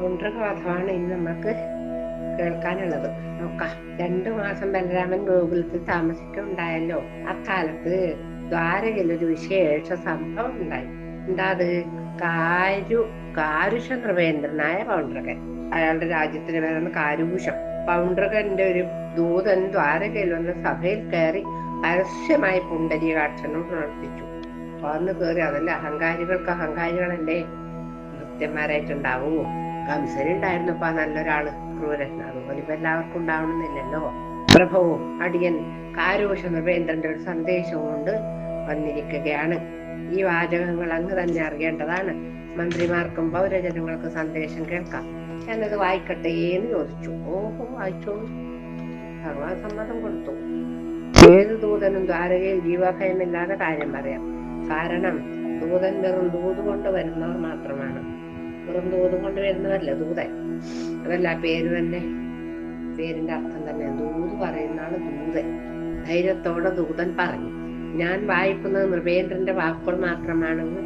പൗണ്ഡ്രകവധമാണ് ഇന്ന് നമുക്ക് കേൾക്കാനുള്ളത്. നോക്കാം. രണ്ടു മാസം ബലരാമൻ ഗോകുലത്തിൽ താമസിക്കുണ്ടായല്ലോ അക്കാലത്ത് ദ്വാരകയിൽ ഒരു വിശേഷ സംഭവം ഉണ്ടായി. എന്താത് കാരു കാരുഷ നൃപേന്ദ്രനായ പൗണ്ഡ്രകൻ അയാളുടെ രാജ്യത്തിന്റെ പേരാണ് കാരൂഷം പൗണ്ട്രകന്റെ ഒരു ദൂതൻ ദ്വാരകയിൽ വന്ന് സഭയിൽ കയറി പരസ്യമായി പുണ്ടരീകാക്ഷണം പ്രവർത്തിച്ചു വന്നു കയറി അതല്ല അഹങ്കാരികൾക്ക് അഹങ്കാരികളല്ലേ? ഭക്തന്മാരായിട്ടുണ്ടാവൂ കംസനുണ്ടായിരുന്നപ്പ നല്ലൊരാൾ ക്രൂരൻ. അതുപോലെ ഇപ്പൊ എല്ലാവർക്കും ഉണ്ടാവണമെന്നില്ലല്ലോ. പ്രഭവും അടിയൻ കാരോഷ നൃപേന്ദ്രന്റെ ഒരു സന്ദേശവും കൊണ്ട് വന്നിരിക്കുകയാണ്. ഈ വാചകങ്ങൾ അങ്ങ് തന്നെ അറിയേണ്ടതാണ്. മന്ത്രിമാർക്കും പൗരജനങ്ങൾക്കും സന്ദേശം കേൾക്കാം. ഞാനത് വായിക്കട്ടെ എന്ന് ചോദിച്ചു. ഓഹോ വായിച്ചോളൂ സമ്മതം കൊടുത്തു. ഏത് ദൂതനും ദ്വാരകയിൽ ജീവഭയമില്ലാതെ കാര്യം പറയാം. കാരണം ദൂതൻ വെറും ദൂത് കൊണ്ട് വരുന്നവർ മാത്രമാണ്. വെറും ദൂത് കൊണ്ട് വരുന്നവരല്ല ദൂതൻ? അതല്ല പേര് തന്നെ പേരിന്റെ അർത്ഥം തന്നെ. ദൂത് പറയുന്നതാണ് ദൂതൻ. ധൈര്യത്തോടെ ദൂതൻ പറഞ്ഞു ഞാൻ വായിക്കുന്നത് നൃപേന്ദ്രന്റെ വാക്കുകൾ മാത്രമാണെന്ന്.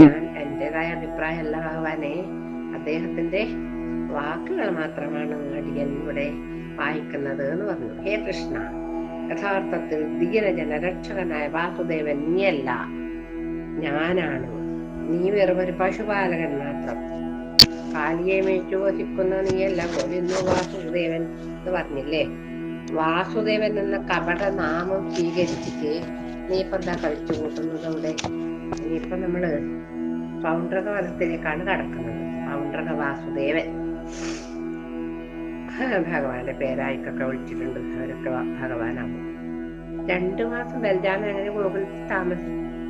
ഞാൻ എന്റേതായ അഭിപ്രായമല്ല ഭഗവാനെ. അദ്ദേഹത്തിന്റെ വാക്കുകൾ മാത്രമാണ് അടിയൻ ഇവിടെ വായിക്കുന്നത് എന്ന് പറഞ്ഞു. ഹേ കൃഷ്ണ യഥാർത്ഥത്തിൽ ദീനജന രക്ഷകനായ വാസുദേവൻ നീയല്ല. ഞാനാണ് നീ വെറും ഒരു പശുപാലകൻ മാത്രം. കാലിയെ മേച്ചു വസിക്കുന്ന നീയല്ല പോലിന്നു വാസുദേവൻ എന്ന് പറഞ്ഞില്ലേ? വാസുദേവൻ എന്ന കപട നാമം സ്വീകരിച്ചിട്ട് നീ ഇപ്പൊ എന്താ കഴിച്ചു കൂട്ടുന്നത് അവിടെ? ഇനിയിപ്പൊ നമ്മൾ പൗണ്ഡ്രക വധത്തിലേക്കാണ് കടക്കുന്നത്. പൗണ്ഡ്രക വാസുദേവൻ. ഭഗവാന്റെ പേരായിക്കൊക്കെ വിളിച്ചിട്ടുണ്ട്. അവരൊക്കെ ഭഗവാനാകും രണ്ടു മാസം ബലരാമൻ അങ്ങനെ ഗോകുലത്തിൽ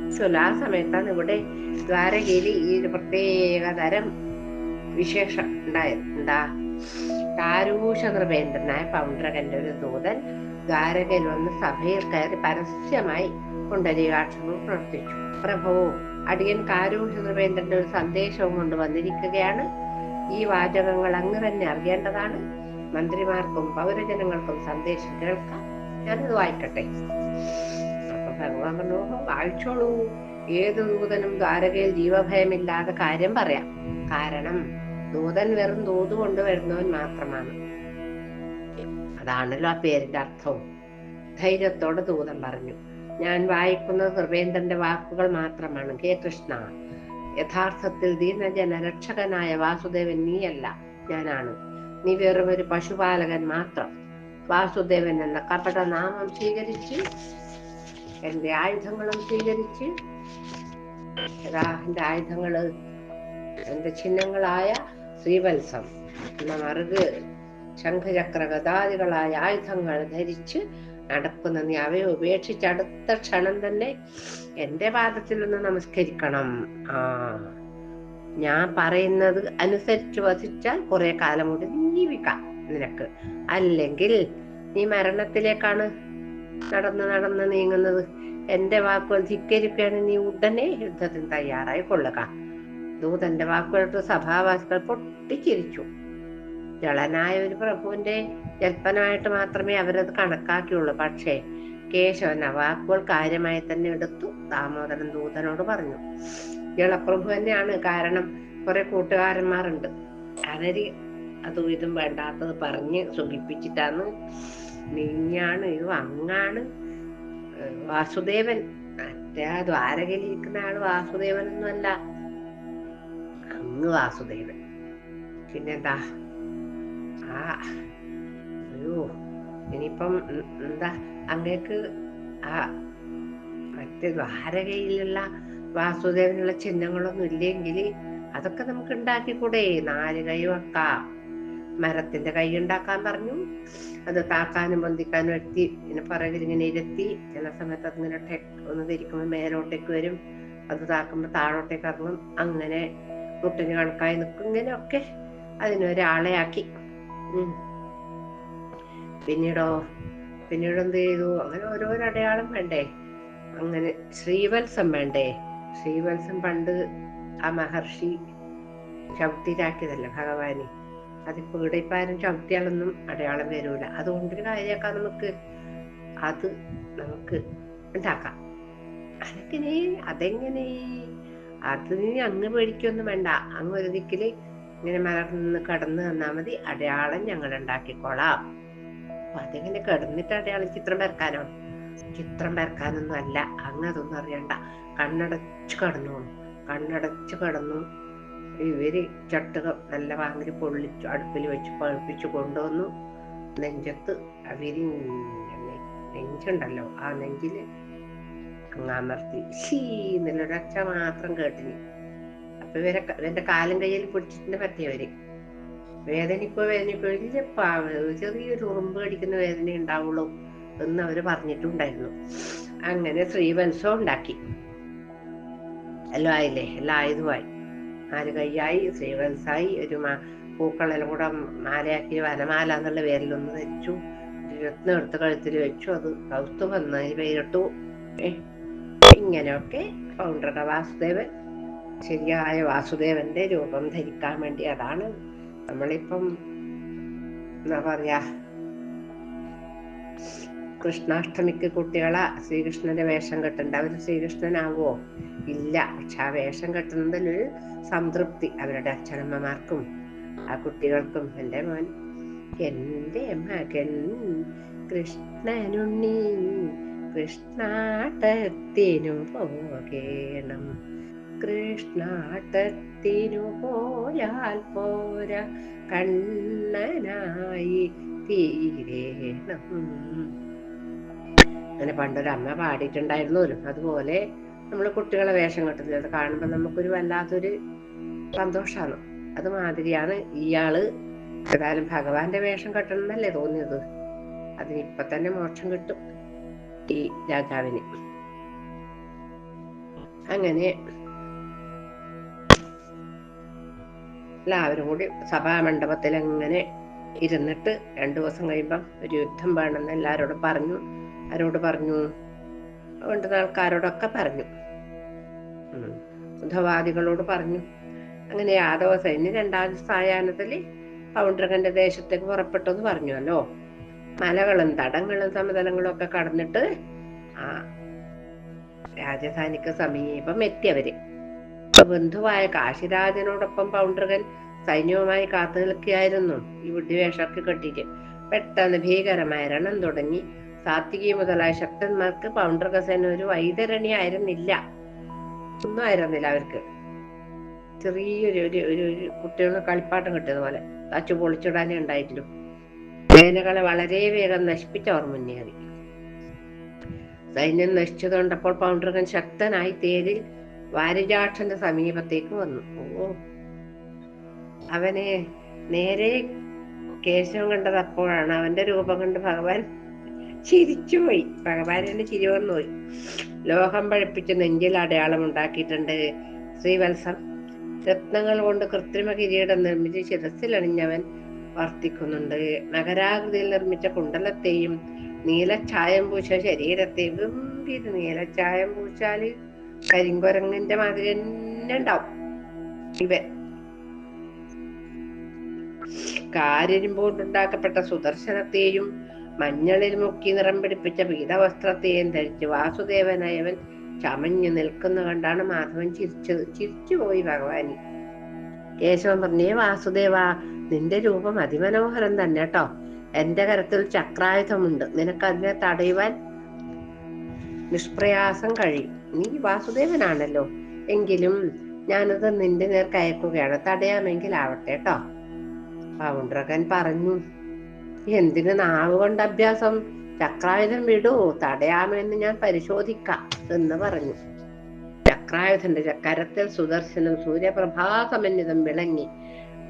താമസിച്ചല്ലോ ആ സമയത്താണ് ഇവിടെ ദ്വാരകയിൽ ഈ ഒരു പ്രത്യേക തരം വിശേഷം ഉണ്ടായത്. എന്താ? കാരൂഷ നൃപേന്ദ്രനായ പൗണ്ഡ്രകന്റെ ഒരു ദൂതൻ ദ്വാരകയിൽ വന്ന് സഭയിൽ കയറി പരസ്യമായി പുണ്ടരീകാക്ഷങ്ങൾ പ്രവർത്തിച്ചു പ്രഭു അടിയൻ കാരൂഷകൃപേന്ദ്രന്റെ ഒരു സന്ദേശവും കൊണ്ട് വന്നിരിക്കുകയാണ്. ഈ വാചകങ്ങൾ അങ്ങ് തന്നെ അറിയേണ്ടതാണ്. മന്ത്രിമാർക്കും പൗരജനങ്ങൾക്കും സന്ദേശം കേൾക്കാം. ഞാനത് വായിക്കട്ടെ. ഭഗവാൻ പറഞ്ഞു "ഓഹോ, വായിച്ചോളൂ. ഏത് ദൂതനും ദ്വാരകയിൽ ജീവഭയമില്ലാതെ കാര്യം പറയാം. കാരണം ദൂതൻ വെറും ദൂത് കൊണ്ടുവരുന്നവൻ മാത്രമാണ്. അതാണല്ലോ ആ പേരിന്റെ അർത്ഥവും. ധൈര്യത്തോടെ ദൂതൻ പറഞ്ഞു ഞാൻ വായിക്കുന്നത് കൃപേന്ദ്രന്റെ വാക്കുകൾ മാത്രമാണ്. കെ കൃഷ്ണ യഥാർത്ഥത്തിൽ ദീനജന രക്ഷകനായ വാസുദേവൻ നീയല്ല ഞാനാണ്. നീ വെറും ഒരു പശുപാലകൻ മാത്രം. വാസുദേവൻ എന്ന കപട നാമം സ്വീകരിച്ച് എന്റെ ആയുധങ്ങളും സ്വീകരിച്ച് ഇതാ എന്റെ ആയുധങ്ങൾ എന്റെ ചിഹ്നങ്ങളായ ശ്രീവത്സം എന്ന മറുക് ശംഖചക്ര ഗതാദികളായ ആയുധങ്ങൾ ധരിച്ച് നടക്കുന്ന നീ അവയെ ഉപേക്ഷിച്ച് അടുത്ത ക്ഷണം തന്നെ എന്റെ പാദത്തിൽ ഒന്ന് നമസ്കരിക്കണം. ആ ഞാൻ പറയുന്നത് അനുസരിച്ച് വസിച്ചാൽ കുറെ കാലം കൊണ്ട് ജീവിക്കാം നിനക്ക്. അല്ലെങ്കിൽ നീ മരണത്തിലേക്കാണ് നടന്ന് നടന്ന് നീങ്ങുന്നത്. എന്റെ വാക്കുകൾ ധിക്കരിക്കുകയാണ് നീ ഉടനെ യുദ്ധത്തിന് തയ്യാറായി കൊള്ളുക. ദൂതന്റെ വാക്കുകൾക്ക് സഭാവാസികൾ പൊട്ടിച്ചിരിച്ചു. ജളനായ ഒരു പ്രഭുവിന്റെ ജൽപ്പനമായിട്ട് മാത്രമേ അവരത് കണക്കാക്കിയുള്ളൂ. പക്ഷേ കേശവൻ ആ വാക്കുകൾ കാര്യമായി തന്നെ എടുത്തു ദാമോദരൻ ദൂതനോട് പറഞ്ഞു. ജളപ്രഭു തന്നെയാണ്. കാരണം കുറെ കൂട്ടുകാരന്മാരുണ്ട്. അവർ അതും ഇതും വേണ്ടാത്തത് പറഞ്ഞ് സുഖിപ്പിച്ചിട്ടാണ് നീയാണ് ഇത് അങ്ങാണ്. വാസുദേവൻ മറ്റേ ആ ദ്വാരകയിലിരിക്കുന്ന ആൾ വാസുദേവൻ ഒന്നുമല്ല അങ്ങ് വാസുദേവൻ. പിന്നെന്താ? ആ അയ്യോ ഇനിയിപ്പം എന്താ? അങ്ങേക്ക് ആ മറ്റേ ദ്വാരകയിലുള്ള വാസുദേവനുള്ള ചിഹ്നങ്ങളൊന്നും ഇല്ലെങ്കിൽ അതൊക്കെ നമുക്ക് ഉണ്ടാക്കിക്കൂടെ? നാല് കൈ വെക്കാം. മരത്തിന്റെ കൈ ഉണ്ടാക്കാൻ പറഞ്ഞു. അത് താക്കാനും പൊന്തിക്കാനും എത്തി. പിന്നെ പുറകിൽ ഇങ്ങനെ ഇരുത്തി. ചില സമയത്ത് അതിങ്ങനെ ടെക് ഒന്ന് തിരിക്കുമ്പോൾ മേലോട്ടേക്ക് വരും. അത് താക്കുമ്പോൾ താഴോട്ടേക്ക് ഇറങ്ങും. അങ്ങനെ മുട്ടിന് കണക്കായി നിൽക്കും ഇങ്ങനെയൊക്കെ അതിനൊരാളെ ആക്കി. പിന്നീടോ പിന്നീട് എന്ത് ചെയ്തു? അങ്ങനെ ഓരോരോ അടയാളം വേണ്ടേ? അങ്ങനെ ശ്രീവത്സം വേണ്ടേ? ശ്രീവത്സം പണ്ട് ആ മഹർഷി ചവിട്ടിയിലാക്കിയതല്ലേ ഭഗവാന്? അതിപ്പോ ഇവിടെ ഇപ്പൊ ആരും ചവിട്ടിയാലൊന്നും അടയാളം വരൂല. അതുകൊണ്ടൊരു കാര്യമാക്കാം നമുക്ക്. അത് നമുക്ക് ഉണ്ടാക്കാം അതെങ്ങനെ? അതെങ്ങനെ? അത് നീ അങ്ങ് പേടിക്കൊന്നും വേണ്ട. അങ്ങ് ഒരു ദിക്കിൽ ഇങ്ങനെ മലർന്ന് കടന്നു തന്നാൽ മതി. അടയാളം ഞങ്ങൾ ഉണ്ടാക്കിക്കോളാം. അപ്പൊ അതിങ്ങനെ കിടന്നിട്ട് അടയാളം ചിത്രം വരക്കാനോ? ചിത്രം വരക്കാനൊന്നും അല്ല. അങ്ങ് അതൊന്നും അറിയണ്ട. കണ്ണടച്ച് കടന്നു കണ്ണടച്ച് കടന്നു ഇവർ ചട്ടുകം നല്ല വാങ്ങി പൊള്ളിച്ചു അടുപ്പിൽ വെച്ച് പഴുപ്പിച്ചു കൊണ്ടുവന്നു. നെഞ്ചത്ത് അവർ നെഞ്ചുണ്ടല്ലോ ആ നെഞ്ചിൽ അങ്ങാമർത്തി ഷീ എന്നുള്ളൊരൊച്ച മാത്രം കേട്ടിന്. അപ്പൊ ഇവരെ ഇവന്റെ കാലും കയ്യിൽ പിടിച്ചിട്ടുണ്ട് പറ്റിയവര് വേദനിക്കോ വേദനിക്കോ ഇല്ലപ്പാ ചെറിയൊരു ഉറുമ്പ് കടിക്കുന്ന വേദന ഉണ്ടാവുള്ളൂ എന്ന് അവർ പറഞ്ഞിട്ടുണ്ടായിരുന്നു. അങ്ങനെ ശ്രീവത്സവം ഉണ്ടാക്കി. എല്ലാം ആയില്ലേ? എല്ലാം ആയതുമായി. നാല് കൈയായി ശ്രീവത്സായി ഒരു മാ പൂക്കളെല്ലാം കൂടെ മാലയാക്കി വനമാല എന്നുള്ള പേരിലൊന്ന് ഒരു രത്നം എടുത്ത് കഴുത്തിൽ വെച്ചു. അത് കൗസ്തു വന്നതിന് പേരിട്ടു. ഇങ്ങനെയൊക്കെ ഫൗണ്ടറുടെ വാസുദേവൻ ശരിയായ വാസുദേവന്റെ രൂപം ധരിക്കാൻ വേണ്ടി അതാണ്. നമ്മളിപ്പം എന്താ പറയാ കൃഷ്ണാഷ്ടമിക്ക് കുട്ടികളെ ശ്രീകൃഷ്ണന്റെ വേഷം കെട്ടണ്ട. അവർ ശ്രീകൃഷ്ണനാകുമോ ഇല്ല. പക്ഷെ ആ വേഷം കെട്ടുന്നതിൽ ഒരു സംതൃപ്തി അവരുടെ അച്ഛനമ്മമാർക്കും ആ കുട്ടികൾക്കും. എന്റെ മോൻ എന്റെ മകൻ കൃഷ്ണനുണ്ണി കൃഷ്ണാട്ടത്തിനു പോകേണം. കൃഷ്ണാട്ടത്തിനു പോയാൽ പോരാ കണ്ണനായി തീരേണം. അങ്ങനെ പണ്ടൊരമ്മ പാടിയിട്ടുണ്ടായിരുന്നല്ലോ. അതുപോലെ നമ്മൾ കുട്ടികളെ വേഷം കെട്ടുന്നത് അത് കാണുമ്പോൾ നമുക്കൊരു വല്ലാത്തൊരു സന്തോഷമാണ് അത് മാതിരിയാണ് ഇയാൾ ഏതായാലും ഭഗവാന്റെ വേഷം കെട്ടണമെന്നല്ലേ തോന്നിയത്. അതിന് ഇപ്പൊ തന്നെ മോക്ഷം കിട്ടും ഈ രാജാവിന്. അങ്ങനെ എല്ലാവരും കൂടി സഭാമണ്ഡപത്തിൽ അങ്ങനെ ഇരുന്നിട്ട് രണ്ടു ദിവസം കഴിയുമ്പം ഒരു യുദ്ധം വേണമെന്ന് എല്ലാവരോടും പറഞ്ഞു. ആരോട് പറഞ്ഞു? വേണ്ടുന്ന ആൾക്കാരോടൊക്കെ പറഞ്ഞു. ബുദ്ധവാദികളോട് പറഞ്ഞു. അങ്ങനെ യാദവ സൈന്യം രണ്ടാം സായാഹ്നത്തിൽ പൗണ്ഡ്രകന്റെ ദേശത്തേക്ക് പുറപ്പെട്ടു എന്ന് പറഞ്ഞുവല്ലോ. മലകളും തടങ്ങളും സമതലങ്ങളും ഒക്കെ കടന്നിട്ട് ആ രാജധാനിക്ക് സമീപം എത്തിയവര്. ബന്ധുവായ കാശിരാജനോടൊപ്പം പൗണ്ടരകൻ സൈന്യവുമായി കാത്തു നിൽക്കുകയായിരുന്നു ഈ വിഡ്ഢിവേഷമൊക്കെ കെട്ടിയിട്ട് പെട്ടെന്ന് ഭീകരമായ രണം തുടങ്ങി. സാത്വികി മുതലായ ശക്തന്മാർക്ക് പൗണ്ഡ്രകസേന ഒരു വൈതരണി ആയിരുന്നില്ല ഒന്നും ആയിരുന്നില്ല അവർക്ക്. ചെറിയൊരു ഒരു ഒരു ഒരു കുട്ടികളുടെ കളിപ്പാട്ടം കിട്ടിയത് പോലെ. തച്ചു പൊളിച്ചിടാനേ ഉണ്ടായിട്ടുള്ളൂ. സേനകളെ വളരെ വേഗം നശിപ്പിച്ച് അവർ മുന്നേറി സൈന്യം നശിച്ചു കണ്ടപ്പോൾ പൗണ്ഡ്രകൻ ശക്തനായി തേരിൽ വാരിജാക്ഷന്റെ സമീപത്തേക്ക് വന്നു. ഓ. അവനെ നേരെ കേശവം കണ്ടതപ്പോഴാണ് അവന്റെ രൂപം കണ്ട് ഭഗവാൻ ചിരിച്ചുപോയി. ഭഗവാനെ ചിരി വന്നുപോയി. ലോഹം പഴിപ്പിച്ച് നെഞ്ചിൽ അടയാളം ഉണ്ടാക്കിയിട്ടുണ്ട് ശ്രീവത്സം രത്നങ്ങൾ കൊണ്ട് കൃത്രിമ കിരീടം നിർമ്മിച്ച് ശിരസിലണിഞ്ഞവൻ വർത്തിക്കുന്നുണ്ട്. നഗരാകൃതിയിൽ നിർമ്മിച്ച കുണ്ടലത്തെയും നീലച്ചായം പൂശ ശരീരത്തെ ഗംഭീര നീലച്ചായം പൂശാൽ കരിങ്കുരങ്ങിന്റെ മാതിരി തന്നെ ഉണ്ടാവും. ഇവൻ കാരിരുമ്പോണ്ടുണ്ടാക്കപ്പെട്ട സുദർശനത്തെയും മഞ്ഞളിൽ മുക്കി നിറം പിടിപ്പിച്ച പീതവസ്ത്രത്തെയും ധരിച്ച് വാസുദേവനായവൻ ചമഞ്ഞു നിൽക്കുന്ന കണ്ടാണ് മാധവൻ ചിരിച്ചത്. ചിരിച്ചുപോയി ഭഗവാനി. കേശവൻ പറഞ്ഞേ വാസുദേവ നിന്റെ രൂപം അതിമനോഹരം തന്നെ കേട്ടോ എന്റെ കരത്തിൽ ചക്രായുധമുണ്ട്. നിനക്ക് അതിനെ തടയുവാൻ നിഷ്പ്രയാസം കഴിയും. നീ വാസുദേവനാണല്ലോ. എങ്കിലും ഞാനത് നിന്റെ നേർക്ക് അയക്കുകയാണ്. തടയാമെങ്കിൽ ആവട്ടെ കേട്ടോ പൗണ്ട്രകൻ പറഞ്ഞു. എന്തിന് നാവ് കൊണ്ട് അഭ്യാസം? ചക്രായുധം വിടൂ തടയാമെന്ന് ഞാൻ പരിശോധിക്കാം എന്ന് പറഞ്ഞു. ചക്രായുധന്റെ കരത്തിൽ സുദർശനം സൂര്യപ്രഭാസമന്യതം വിളങ്ങി.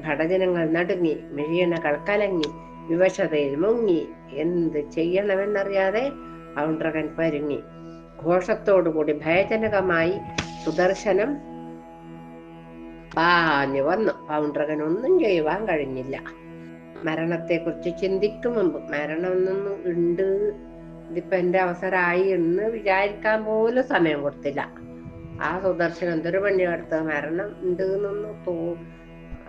ഭടജനങ്ങൾ നടുങ്ങി മിഴിയണകൾ കലങ്ങി വിവശതയിൽ മുങ്ങി. എന്ത് ചെയ്യണമെന്നറിയാതെ ഔണ്ട്രകൻ പരുങ്ങി. ഘോഷത്തോടുകൂടി ഭയജനകമായി സുദർശനം പാഞ്ഞു വന്നു. പൗണ്ട്രകൻ ഒന്നും ചെയ്യുവാൻ കഴിഞ്ഞില്ല. മരണത്തെക്കുറിച്ച് ചിന്തിക്കും മുമ്പ്. മരണം ഉണ്ട്. ഇതിപ്പോ എന്റെ അവസരമായി എന്ന് വിചാരിക്കാൻ പോലും സമയം കൊടുത്തില്ല. ആ സുദർശനം എന്തൊരു പണി എടുത്ത് മരണം ഉണ്ട് എന്നൊന്നും തോ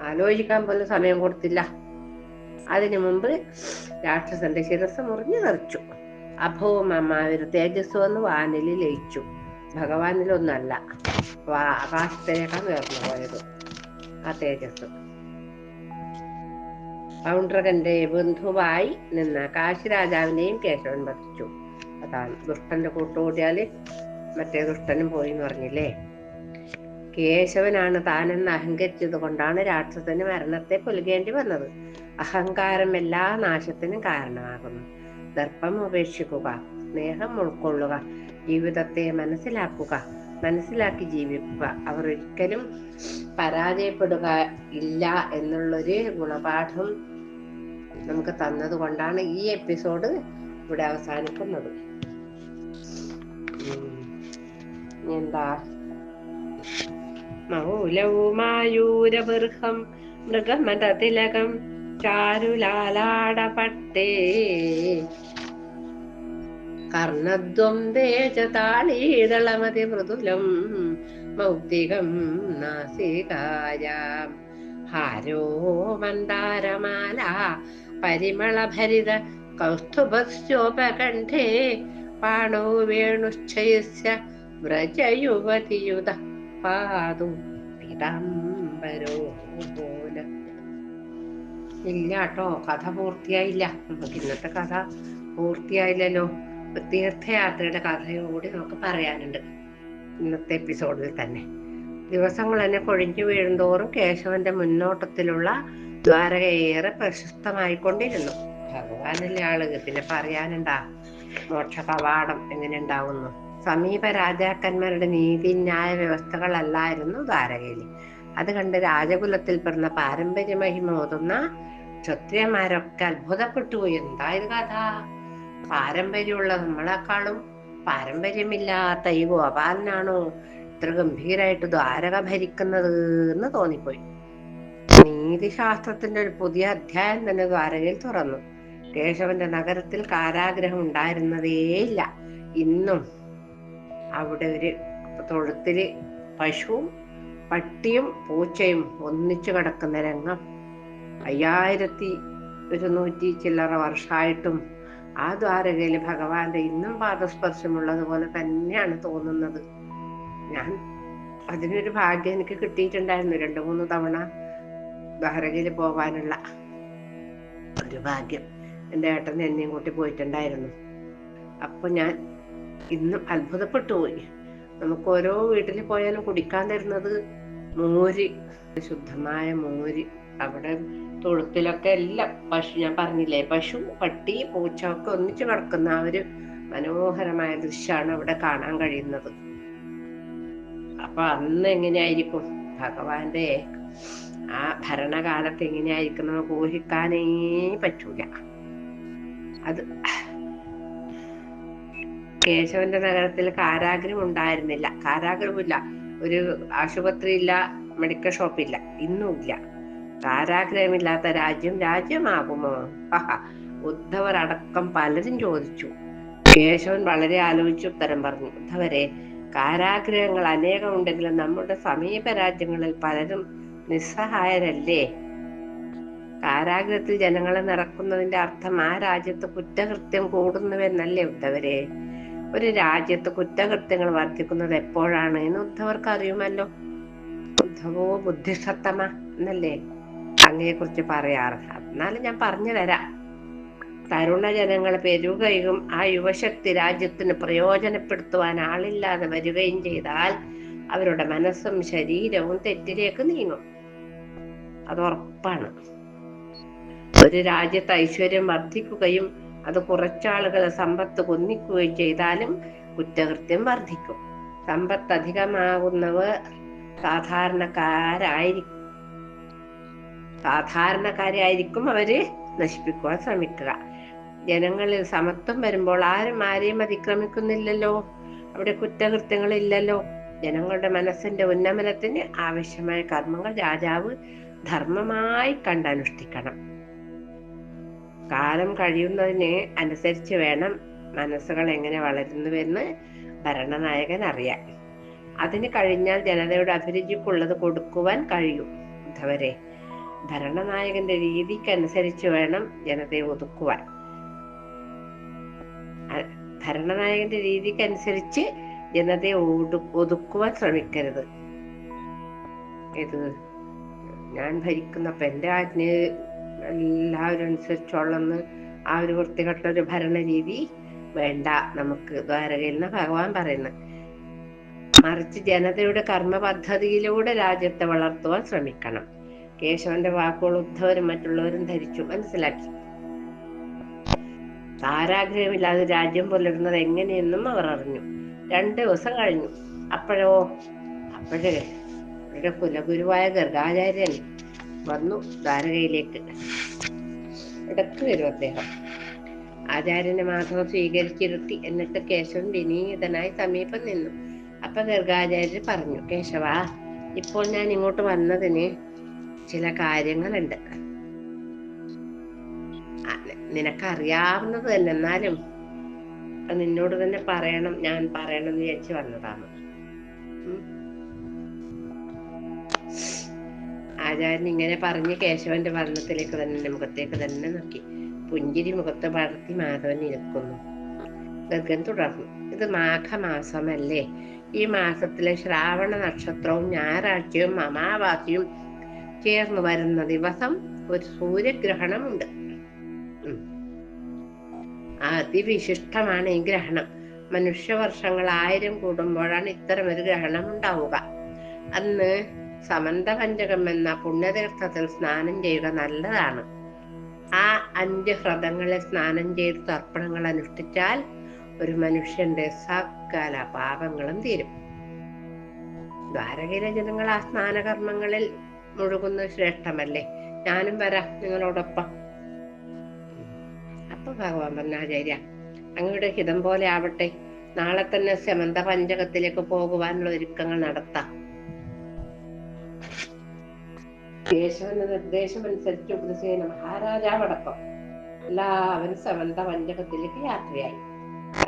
ആലോചിക്കാൻ പോലും സമയം കൊടുത്തില്ല. അതിനു മുമ്പ് രാക്ഷസന്റെ ശിരസ് മുറിഞ്ഞു തെറിച്ചു അഭവം ഒരു തേജസ് വന്ന് വാനിൽ ലയിച്ചു. ഭഗവാനിലൊന്നല്ല വാ ആകാശത്തേക്കാണ് ഉയർന്നു പോയത് ആ തേജസ് പൗണ്ഡ്രകന്റെ ബന്ധുവായി നിന്ന കാശിരാജാവിനെയും കേശവൻ വധിച്ചു. അതാണ് ദുഷ്ടന്റെ കൂട്ടുകൂടിയാൽ മറ്റേ ദുഷ്ടനും പോയി എന്ന് പറഞ്ഞില്ലേ? കേശവനാണ് താനെന്ന് അഹങ്കരിച്ചത് കൊണ്ടാണ് രാക്ഷസന് മരണത്തെ കൊല്ലുകേണ്ടി വന്നത്. അഹങ്കാരം എല്ലാ നാശത്തിനും കാരണമാകുന്നു. ദർപ്പം ഉപേക്ഷിക്കുക സ്നേഹം ഉൾക്കൊള്ളുക ജീവിതത്തെ മനസ്സിലാക്കുക മനസ്സിലാക്കി ജീവിക്കുക. അവർ ഒരിക്കലും പരാജയപ്പെടുക ഇല്ല എന്നുള്ളൊരു ഗുണപാഠം നമുക്ക് തന്നത് കൊണ്ടാണ് ഈ എപ്പിസോഡ് ഇവിടെ അവസാനിക്കുന്നത്. എന്താ? മൗലവുമായൂരബർഹം മൃഗമതതിലകം ചാരുലാലാടപട്ടേ. കർണദ്വം ദേശതാളീതളമതി മൃദുലം മൗക്തികം നാസികായാം. ഹാരോ മന്ദാരമാല പരിമളഭരിത കൗസ്തുഭസ്യോപകണ്ഠേ പാണോ വേണുശ്ചയസ്യ വ്രജയുവതിയുത പാതു പിതാംബരോ പോലെ. ഇല്ല കേട്ടോ കഥ പൂർത്തിയായില്ല. നമുക്ക് ഇന്നത്തെ കഥ പൂർത്തിയായില്ലല്ലോ. തീർത്ഥയാത്രയുടെ കൂടി നമുക്ക് പറയാനുണ്ട്. ഇന്നത്തെ എപ്പിസോഡിൽ തന്നെ. ദിവസങ്ങൾ തന്നെ കൊഴിഞ്ഞു വീഴുന്തോറും കേശവന്റെ മുന്നോട്ടത്തിലുള്ള ദ്വാരക ഏറെ പ്രശസ്തമായിക്കൊണ്ടിരുന്നു. ഭഗവാനല്ലേ ആളുകൾ പിന്നെ പറയാനുണ്ടാ മോക്ഷ കവാടം എങ്ങനെ ഉണ്ടാവുന്നു? സമീപ രാജാക്കന്മാരുടെ നീതി ന്യായ വ്യവസ്ഥകളല്ലായിരുന്നു ദ്വാരകയിൽ അത് കണ്ട് രാജകുലത്തിൽ പിറന്ന പാരമ്പര്യ മഹിമ ഓതുന്ന ക്ഷത്രിയന്മാരൊക്കെ അത്ഭുതപ്പെട്ടു. പോയി എന്താ ഇത് കഥ? പാരമ്പര്യമുള്ള നമ്മളെക്കാളും പാരമ്പര്യമില്ലാത്ത ഈ ഗോപാലനാണോ ഇത്ര ഗംഭീരായിട്ട് ദ്വാരക ഭരിക്കുന്നത് എന്ന് തോന്നിപ്പോയി. നീതിശാസ്ത്രത്തിന്റെ ഒരു പുതിയ അധ്യായം തന്നെ ദ്വാരകയിൽ തുറന്നു. കേശവന്റെ നഗരത്തിൽ കാരാഗ്രഹം ഉണ്ടായിരുന്നതേയില്ല ഇന്നും അവിടെ ഒരു തൊഴുത്തിൽ പശുവും പട്ടിയും പൂച്ചയും ഒന്നിച്ചു കിടക്കുന്ന രംഗം. അയ്യായിരത്തി ഒരുന്നൂറ്റി ചില്ലറ വർഷമായിട്ടും ആ ദ്വാരകയിൽ ഭഗവാന്റെ ഇന്നും പാദസ്പർശമുള്ളതുപോലെ തന്നെയാണ് തോന്നുന്നത്. ഞാൻ അതിനൊരു ഭാഗ്യം എനിക്ക് കിട്ടിയിട്ടുണ്ടായിരുന്നു. രണ്ടു മൂന്ന് തവണ ദ്വാരകയിൽ പോവാനുള്ള ഒരു ഭാഗ്യം. എന്റെ ഏട്ടൻ എന്നെയും കൂട്ടി പോയിട്ടുണ്ടായിരുന്നു. അപ്പൊ ഞാൻ ഇന്നും അത്ഭുതപ്പെട്ടു പോയി നമുക്ക് ഓരോ വീട്ടിൽ പോയാലും കുടിക്കാൻ തരുന്നത് മോര് ശുദ്ധമായ മോര്. അവിടെ തൊഴുത്തിലൊക്കെ എല്ലാം പശു ഞാൻ പറഞ്ഞില്ലേ പശു പട്ടി പൂച്ച ഒക്കെ ഒന്നിച്ചു കിടക്കുന്ന ആ ഒരു മനോഹരമായ ദൃശ്യമാണ് അവിടെ കാണാൻ കഴിയുന്നത്. അപ്പൊ അന്ന് എങ്ങനെയായിരിക്കും? ഭഗവാന്റെ ആ ഭരണകാലത്ത് എങ്ങനെയായിരിക്കുന്നത് ഊഹിക്കാനേ പറ്റൂല. അത് കേശവന്റെ നഗരത്തിൽ കാരാഗ്രഹം ഉണ്ടായിരുന്നില്ല. കാരാഗ്രഹമില്ല ഒരു ആശുപത്രി ഇല്ല മെഡിക്കൽ ഷോപ്പ് ഇല്ല. ഇന്നും ഇല്ല കാരാഗ്രഹമില്ലാത്ത രാജ്യം രാജ്യമാകുമോ? ഉദ്ധവർ അടക്കം പലരും ചോദിച്ചു. കേശവൻ വളരെ ആലോചിച്ച് ഉത്തരം പറഞ്ഞു. ഉദ്ധവരെ കാരാഗ്രഹങ്ങൾ അനേകം ഉണ്ടെങ്കിലും നമ്മുടെ സമീപ രാജ്യങ്ങളിൽ പലരും നിസ്സഹായരല്ലേ? കാരാഗ്രഹത്തിൽ ജനങ്ങളെ നിറക്കുന്നതിന്റെ അർത്ഥം ആ രാജ്യത്ത് കുറ്റകൃത്യം കൂടുന്നുവെന്നല്ലേ ഉദ്ധവരെ? ഒരു രാജ്യത്ത് കുറ്റകൃത്യങ്ങൾ വർദ്ധിക്കുന്നത് എപ്പോഴാണ് എന്ന് ഉദ്ധവർക്ക് അറിയുമല്ലോ. ഉദ്ധവോ ബുദ്ധിഷത്തമ എന്നല്ലേ അങ്ങയെ കുറിച്ച് പറയാറ്. എന്നാലും ഞാൻ പറഞ്ഞു തരാം തരുണ ജനങ്ങൾ പെരുകയും ആ യുവശക്തി രാജ്യത്തിന് പ്രയോജനപ്പെടുത്തുവാൻ ആളില്ലാതെ വരികയും ചെയ്താൽ അവരുടെ മനസ്സും ശരീരവും തെറ്റിലേക്ക് നീങ്ങും. അത് ഉറപ്പാണ്. ഒരു രാജ്യത്ത് ഐശ്വര്യം വർദ്ധിക്കുകയും അത് കുറച്ചാളുകളെ സമ്പത്ത് കൊന്നിക്കുകയും ചെയ്താലും കുറ്റകൃത്യം വർദ്ധിക്കും. സമ്പത്ത് അധികമാകുന്നവർ സാധാരണക്കാരായിരിക്കും. സാധാരണക്കാരായിരിക്കും അവർ നശിപ്പിക്കുവാൻ ശ്രമിക്കുക. ജനങ്ങളിൽ സമത്വം വരുമ്പോൾ ആരും ആരെയും അതിക്രമിക്കുന്നില്ലല്ലോ. അവിടെ കുറ്റകൃത്യങ്ങളില്ലല്ലോ. ജനങ്ങളുടെ മനസ്സിന്റെ ഉന്നമനത്തിന് ആവശ്യമായ കർമ്മങ്ങൾ രാജാവ് ധർമ്മമായി കണ്ടനുഷ്ഠിക്കണം. കാലം കഴിയുന്നതിന് അനുസരിച്ച് വേണം മനസ്സുകൾ എങ്ങനെ വളരുന്നുവെന്ന് ഭരണനായകൻ അറിയാൻ. അതിന് കഴിഞ്ഞാൽ ജനതയുടെ അഭിരുചിക്കുള്ളത് കൊടുക്കുവാൻ കഴിയും. ഉദ്ധവരെ ഭരണനായകന്റെ രീതിക്കനുസരിച്ച് വേണം ജനതയെ ഒതുക്കുവാൻ. ഭരണനായകന്റെ രീതിക്കനുസരിച്ച് ജനതയെ ഒതുക്കുവാൻ ശ്രമിക്കരുത്. ഇത് ഞാൻ ഭരിക്കുന്ന ഭരിക്കുന്നപ്പോ എന്റെ ആജ്ഞ എല്ലാവരും അനുസരിച്ചോളന്ന് ആ ഒരു വൃത്തികെട്ട ഒരു ഭരണരീതി വേണ്ട നമുക്ക് ദ്വാരകയിൽ നിന്ന് ഭഗവാൻ പറയുന്നത്. മറിച്ച് ജനതയുടെ കർമ്മ പദ്ധതിയിലൂടെ രാജ്യത്തെ വളർത്തുവാൻ ശ്രമിക്കണം. കേശവന്റെ വാക്കുകൾ ഉദ്ധവരും മറ്റുള്ളവരും ധരിച്ചു മനസ്സിലാക്കി. താരാഗ്രഹമില്ലാതെ രാജ്യം പുലരുന്നത് എങ്ങനെയെന്നും അവർ അറിഞ്ഞു. രണ്ടു ദിവസം കഴിഞ്ഞു. അപ്പോഴോ? അപ്പോഴേ അവരുടെ കുലഗുരുവായ ഗർഗാചാര്യൻ വന്നു ദ്വാരകയിലേക്ക്. ഇടയ്ക്ക് വരും അദ്ദേഹം. ആചാര്യനെ മാത്രം സ്വീകരിച്ചിരുത്തി. എന്നിട്ട് കേശവൻ വിനീതനായി സമീപം നിന്നു. അപ്പൊ ഗർഗാചാര്യർ പറഞ്ഞു കേശവ ഇപ്പോൾ ഞാൻ ഇങ്ങോട്ട് വന്നതിന് ചില കാര്യങ്ങളുണ്ട്. നിനക്കറിയാവുന്നത് തന്നെ. എന്നാലും നിന്നോട് തന്നെ പറയണം. ഞാൻ പറയണം എന്ന് വിചാരിച്ച് വന്നതാണ് ആചാര്യൻ ഇങ്ങനെ പറഞ്ഞ് കേശവന്റെ വർണത്തിലേക്ക് തന്നെ മുഖത്തേക്ക് തന്നെ നോക്കി. പുഞ്ചിരി മുഖത്ത് പടർത്തി മാധവൻ ഇരിക്കുന്നു ഗഗൻ തുടർന്നു. ഇത് മാഘമാസമല്ലേ? ഈ മാസത്തിലെ ശ്രാവണ നക്ഷത്രവും ഞായറാഴ്ചയും അമാവാസിയും ചേർന്ന് വരുന്ന ദിവസം ഒരു സൂര്യഗ്രഹണമുണ്ട്. അതിവിശിഷ്ടമാണ് ഈ ഗ്രഹണം. മനുഷ്യവർഷങ്ങൾ ആയിരം കൂടുമ്പോഴാണ് ഇത്തരം ഒരു ഗ്രഹണം ഉണ്ടാവുക. അന്ന് സമന്ത പഞ്ചകം എന്ന പുണ്യതീർത്ഥത്തിൽ സ്നാനം ചെയ്യുക നല്ലതാണ്. ആ അഞ്ച് ഹ്രദങ്ങളിൽ സ്നാനം ചെയ്ത് തർപ്പണങ്ങൾ അനുഷ്ഠിച്ചാൽ ഒരു മനുഷ്യന്റെ സകല പാപങ്ങളും തീരും. ദ്വാരകയിലെ ജനങ്ങൾ ആ സ്നാനകർമ്മങ്ങളിൽ മുഴുകുന്നത് ശ്രേഷ്ഠമല്ലേ? ഞാനും വരാം നിങ്ങളോടൊപ്പം. അപ്പൊ ഭഗവാൻ പറഞ്ഞ ആചാര്യ അങ്ങയുടെ ഹിതം പോലെ ആവട്ടെ. നാളെ തന്നെ സമന്ത പഞ്ചകത്തിലേക്ക് പോകുവാനുള്ള ഒരുക്കങ്ങൾ നടത്താം. കേശവന്റെ നിർദ്ദേശമനുസരിച്ച് ഉഗ്രസേന മഹാരാജാവടക്കം എല്ലാവരും സമന്ത മണ്ഡപത്തിലേക്ക് യാത്രയായി.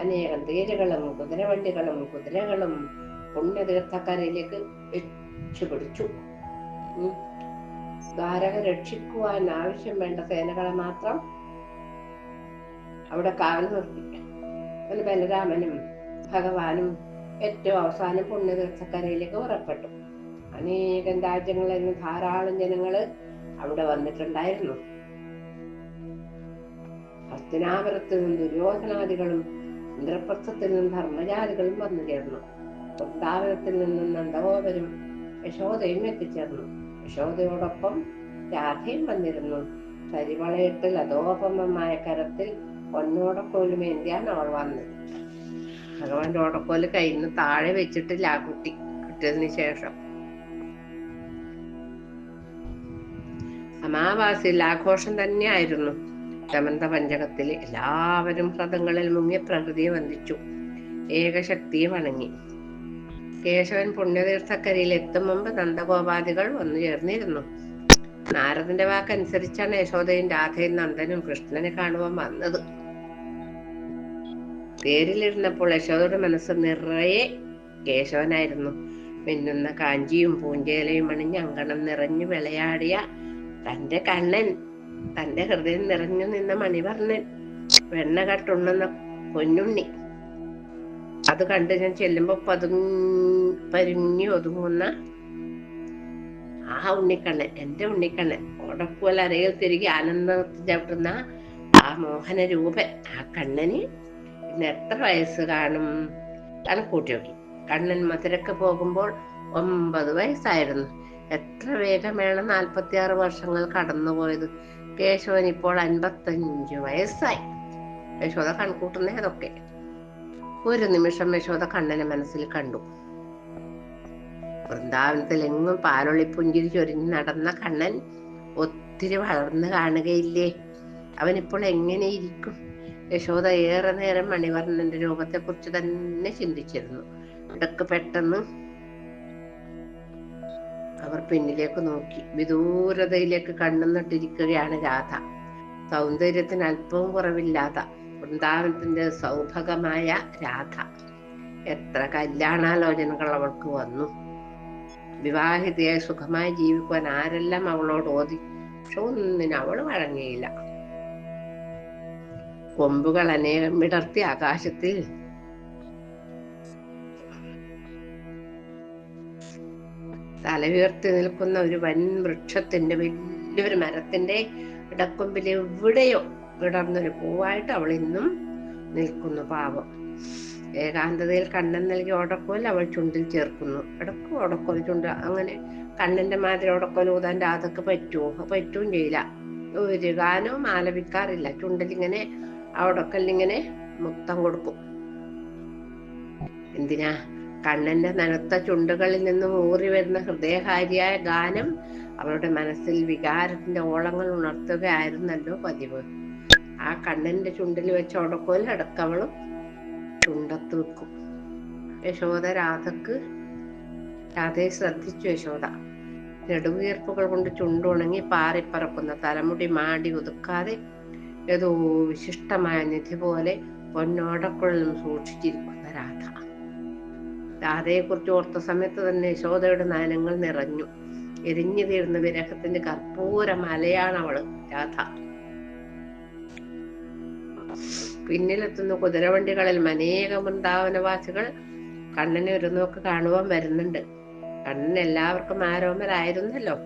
അനേകം തേരുകളും കുതിരവണ്ടികളും കുതിരകളും പുണ്യതീർത്ഥക്കരയിലേക്ക് വെച്ചുപിടിച്ചു. ദ്വാരക രക്ഷിക്കുവാൻ ആവശ്യം വേണ്ട സേനകളെ മാത്രം അവിടെ കാവൽ നിർത്തി ബലരാമനും ഭഗവാനും ഏറ്റവും അവസാനം പുണ്യതീർത്ഥക്കരയിലേക്ക് പുറപ്പെട്ടു. അനേകം രാജ്യങ്ങളിൽ നിന്ന് ധാരാളം ജനങ്ങൾ അവിടെ വന്നിട്ടുണ്ടായിരുന്നു. ഹസ്തിനാപുരത്ത് നിന്നും ദുര്യോധനാദികളും ഇന്ദ്രപ്രസ്ഥത്തിൽ നിന്നും ധർമ്മജാതികളും വന്നു ചേർന്നു. വൃന്ദാവനത്തിൽ നിന്നും നന്ദഗോപരും യശോദയും എത്തിച്ചേർന്നു. യശോദയോടൊപ്പം രാധയും വന്നിരുന്നു. കരിവളയത്തിൽ അതോപമമായ കരത്തിൽ പൊന്നോടക്കോലുമേന്തിയാണ് അവൾ വന്നത് ഭഗവാന്റെ ഓടക്കോൽ കയ്യിൽ നിന്ന് താഴെ വെച്ചിട്ടില്ല ആ കുട്ടി കിട്ടിയതിന് ശേഷം. അമാവാസിയിൽ ആഘോഷം തന്നെയായിരുന്നു. സമന്ത പഞ്ചകത്തിൽ എല്ലാവരും വ്രതങ്ങളിൽ മുങ്ങിയ പ്രകൃതിയെ വന്ദിച്ചു. ഏകശക്തിയെ വണങ്ങി. കേശവൻ പുണ്യതീർത്ഥക്കരയിൽ എത്തും മുമ്പ് നന്ദഗോപാദികൾ വന്നു ചേർന്നിരുന്നു. നാരദന്റെ വാക്കനുസരിച്ചാണ് യശോദയും രാധയും നന്ദനും കൃഷ്ണനെ കാണുവാൻ വന്നത്. തേരിലിരുന്നപ്പോൾ യശോദയുടെ മനസ്സ് നിറയെ കേശവനായിരുന്നു. മിന്നുന്ന കാഞ്ചിയും പൂഞ്ചേലയും അണിഞ്ഞ് അങ്കണം നിറഞ്ഞു വിളയാടിയ തന്റെ കണ്ണൻ തന്റെ ഹൃദയം നിറഞ്ഞു നിന്ന മണിവർണൻ വെണ്ണ കട്ടുണ്ണുന്ന പൊന്നുണ്ണി. അത് കണ്ട് ഞാൻ ചെല്ലുമ്പോ പതുങ്ങി ഒതുങ്ങുന്ന ആ ഉണ്ണിക്കണ്ണൻ എന്റെ ഉണ്ണിക്കണ്ണൻ. ഓടക്കുവൽ അരയിൽ തിരികെ ആനന്ദത്തിൽ ചവിട്ടുന്ന ആ മോഹന രൂപൻ. ആ കണ്ണന് ഇന്ന് എത്ര വയസ്സ് കാണും? കണക്കൂട്ടി നോക്കി. കണ്ണൻ മധുരക്ക് പോകുമ്പോൾ ഒമ്പത് വയസ്സായിരുന്നു. എത്ര വേഗമാണ് നാൽപ്പത്തി ആറ് വർഷങ്ങൾ കടന്നുപോയത്? കേശവൻ ഇപ്പോൾ അൻപത്തഞ്ചു വയസ്സായി. യശോദ കൺകൂട്ടുന്ന അതൊക്കെ. ഒരു നിമിഷം യശോദ കണ്ണനെ മനസ്സിൽ കണ്ടു. വൃന്ദാവനത്തിൽ എങ്ങും പാലൊളി പുഞ്ചിരി ചൊരിഞ്ഞ് നടന്ന കണ്ണൻ ഒത്തിരി വളർന്നു കാണുകയില്ലേ? അവനിപ്പോൾ എങ്ങനെ ഇരിക്കും? യശോദ ഏറെ നേരം മണിവർണന്റെ രൂപത്തെ കുറിച്ച് തന്നെ ചിന്തിച്ചിരുന്നു. ഇടയ്ക്ക് പെട്ടെന്ന് അവർ പിന്നിലേക്ക് നോക്കി. വിദൂരതയിലേക്ക് കണ്ണുന്നിട്ടിരിക്കുകയാണ് രാധ. സൗന്ദര്യത്തിന് അല്പവും കുറവില്ലാത്ത വൃന്ദാവനത്തിന്റെ സൗഭഗമായ രാധ. എത്ര കല്യാണാലോചനകൾ അവൾക്ക് വന്നു. വിവാഹിതയെ സുഖമായി ജീവിക്കുവാൻ ആരെല്ലാം അവളോട് ഓതി? പക്ഷെ ഒന്നിനും അവൾ വഴങ്ങിയില്ല. കൊമ്പുകൾ അനേകം വിടർത്തി ആകാശത്തിൽ തല ഉയർത്തി നിൽക്കുന്ന ഒരു വൻ വൃക്ഷത്തിന്റെ വലിയൊരു മരത്തിന്റെ ഇടക്കൊമ്പിൽ എവിടെയോ വിടർന്നൊരു പൂവായിട്ട് അവൾ ഇന്നും നിൽക്കുന്നു പാവം. ഏകാന്തതയിൽ കണ്ണൻ നൽകി ഓടക്കോൽ അവൾ ചുണ്ടിൽ ചേർക്കുന്നു. ഇടക്കും ഓടക്കോൽ ചുണ്ട് അങ്ങനെ കണ്ണന്റെ മാതിരി ഓടക്കോൽ ഊതാൻ അതൊക്കെ പറ്റുമോ? പറ്റുകയും ചെയ്യില്ല. ഒരു ഗാനവും ആലപിക്കാറില്ല ചുണ്ടിലിങ്ങനെ ഓടക്കല്ലിങ്ങനെ മുത്തം കൊടുക്കും. എന്തിനാ? കണ്ണന്റെ നനത്ത ചുണ്ടുകളിൽ നിന്നും ഊറി വരുന്ന ഹൃദയഹാരിയായ ഗാനം അവളുടെ മനസ്സിൽ വികാരത്തിന്റെ ഓളങ്ങൾ ഉണർത്തുകയായിരുന്നല്ലോ പതിവ്. ആ കണ്ണന്റെ ചുണ്ടിൽ വെച്ച ഉടക്കോൽ അടക്കവളും ചുണ്ടത്ത് വെക്കും യശോദ രാധക്ക് രാധയെ ശ്രദ്ധിച്ചു യശോദ. നെടുവീർപ്പുകൾ കൊണ്ട് ചുണ്ടുണങ്ങി പാറിപ്പറക്കുന്ന തലമുടി മാടി ഒതുക്കാതെ ഏതോ വിശിഷ്ടമായ നിധി പോലെ പൊന്നോടക്കുള്ളിലും സൂക്ഷിച്ചിരിക്കുന്ന രാധ. രാധയെ കുറിച്ച് ഓർത്ത സമയത്ത് തന്നെ യശോദയുടെ നയനങ്ങൾ നിറഞ്ഞു. എരിഞ്ഞു തീർന്ന വിരഹത്തിന്റെ കർപ്പൂര മലയാണ് അവൾ രാധ. പിന്നിലെത്തുന്ന കുതിരവണ്ടികളിൽ അനേക വൃന്ദാവനവാസികൾ കണ്ണനെ ഒരു നോക്ക് കാണുവാൻ വരുന്നുണ്ട്. കണ്ണൻ എല്ലാവർക്കും ആരോമരായിരുന്നല്ലോ.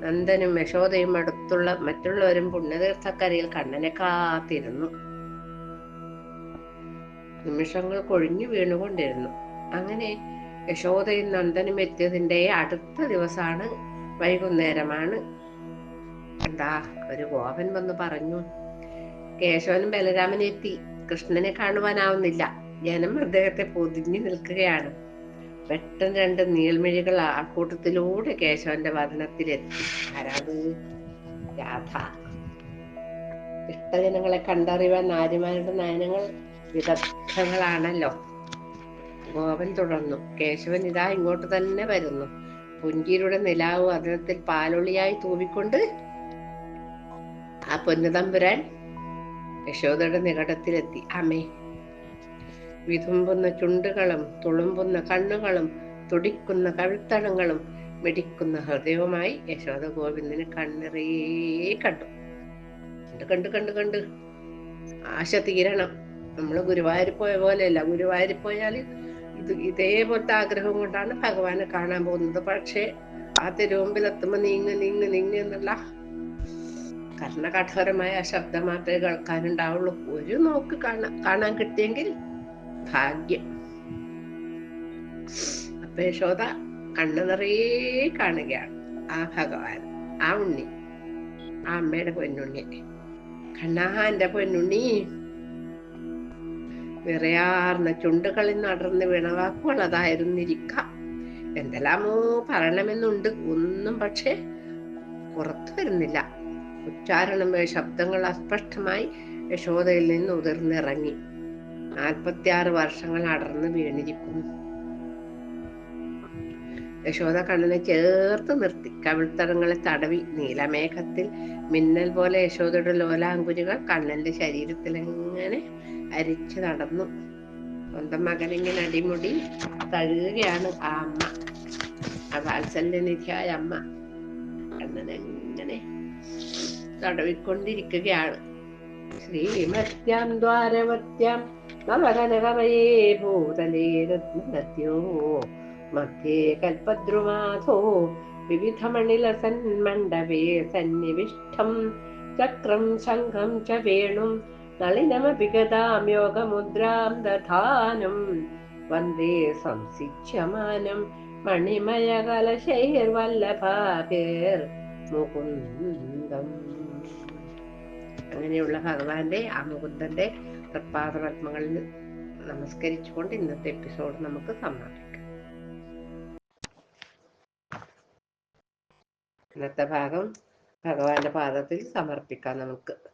നന്ദനും യശോദയും അടുത്തുള്ള മറ്റുള്ളവരും പുണ്യതീർത്ഥക്കരയിൽ കണ്ണനെ കാത്തിരുന്നു. നിമിഷങ്ങൾ കൊഴിഞ്ഞു വീണുകൊണ്ടിരുന്നു. അങ്ങനെ യശോദയും നന്ദനും എത്തിയതിന്റെ അടുത്ത ദിവസമാണ് വൈകുന്നേരമാണ്. എന്താ ഒരു ഗോപൻ വന്ന് പറഞ്ഞു കേശവനും ബലരാമനും എത്തി. കൃഷ്ണനെ കാണുവാനാവുന്നില്ല. ജനം അദ്ദേഹത്തെ പൊതിഞ്ഞു നിൽക്കുകയാണ്. പെട്ടെന്ന് രണ്ട് നീൾമിഴികൾ ആൾക്കൂട്ടത്തിലൂടെ കേശവന്റെ വതനത്തിലെത്തി ആരാത് രാധ. ഇഷ്ടജനങ്ങളെ കണ്ടറിയുവാൻ നാരിമാരുടെ നയനങ്ങൾ വിദഗ്ധങ്ങളാണല്ലോ. ഗോപൻ തുടർന്നു. കേശവൻ ഇതാ ഇങ്ങോട്ട് തന്നെ വരുന്നു. പുഞ്ചിരിയുടെ നിലാവ് വതനത്തിൽ പാലൊളിയായി തൂവിക്കൊണ്ട് ആ പൊന്നുതമ്പുരാൻ യശോദയുടെ നികടത്തിലെത്തി. അമ്മേ വിതുമ്പുന്ന ചുണ്ടുകളും തുളുമ്പുന്ന കണ്ണുകളും തുടിക്കുന്ന കഴുത്തടങ്ങളും മിടിക്കുന്ന ഹൃദയവുമായി യശോദ ഗോവിന്ദന് കണ്ണിറേ കണ്ടു. കണ്ട് കണ്ട് കണ്ട് കണ്ട്. ആശ തീരണം. നമ്മൾ ഗുരുവായൂർ പോയ പോലെയല്ല. ഗുരുവായൂർ പോയാൽ ഇത് ഇതേപോലത്തെ ആഗ്രഹം കൊണ്ടാണ് ഭഗവാനെ കാണാൻ പോകുന്നത്. പക്ഷേ ആ തിരുവമ്പിലെത്തുമ്പോ നീങ്ങ് നീങ്ങ് നീങ്ങ് എന്നുള്ള കർണകഠോരമായ ശബ്ദം മാത്രമേ കേൾക്കാനുണ്ടാവുള്ളൂ. ഒരു നോക്ക് കാണാൻ കാണാൻ കിട്ടിയെങ്കിൽ ഭാഗ്യം. അപ്പൊ യശോദ കണ്ണു നിറയെ കാണുകയാണ് ആ ഭഗവാൻ ആ ഉണ്ണി ആ അമ്മയുടെ പൊന്നുണ്ണി. കണ്ണാ എന്റെ പൊന്നുണ്ണി. വിറയാർന്ന ചുണ്ടുകളിൽ നടന്ന് വിണവാക്കുകൾ അതായിരുന്നിരിക്കാം. എന്തെല്ലാമോ പറയണമെന്നുണ്ട്. ഒന്നും പക്ഷെ പുറത്തു വരുന്നില്ല. ഉച്ചാരണം ശബ്ദങ്ങൾ അസ്പഷ്ടമായി യശോദയിൽ നിന്ന് ഉതിർന്നിറങ്ങി. നാൽപ്പത്തിയാറ് വർഷങ്ങൾ അടർന്ന് വീണിരിക്കുന്നു. യശോദ കണ്ണനെ ചേർത്ത് നിർത്തി. കവിൾത്തടങ്ങളെ തടവി. നീലമേഘത്തിൽ മിന്നൽ പോലെ യശോദയുടെ ലോലാങ്കുരുകൾ കണ്ണന്റെ ശരീരത്തിൽ എങ്ങനെ അരിച്ചു നടന്നു. സ്വന്തം മകനിങ്ങനെ അടിമുടി തഴുകുകയാണ്. ആ അമ്മ ആ വാത്സല്യനിധിയായ അമ്മ കണ്ണനെങ്ങനെ തടവിക്കൊണ്ടിരിക്കുകയാണ്. ശ്രീമത്യാം ദ്വാരവത്യാം നവകനകമയേ ഭൂതലേ രത്നദത്യോ മധ്യേ കൽപദ്രുമാധോ വിവിധമണിലസന്മണ്ഡപേ സന്നിവിഷ്ടം. ചക്രം ശംഖം ച വേണും നളിനമപി ഗതാം യോഗമുദ്രാം ദധാനം. വന്ദേ സംസിച്യമാനം മണിമയകലശൈർവല്ലഭാഭേർ മുകുന്ദം. അങ്ങനെയുള്ള ഭഗവാന്റെ ആ മുകുന്ദന്റെ തൃപ്പാദപത്മങ്ങളിൽ നമസ്കരിച്ചുകൊണ്ട് ഇന്നത്തെ എപ്പിസോഡ് നമുക്ക് സമാപിക്കാം. ഇന്നത്തെ ഭാഗം ഭഗവാന്റെ പാദത്തിൽ സമർപ്പിക്കാം നമുക്ക്.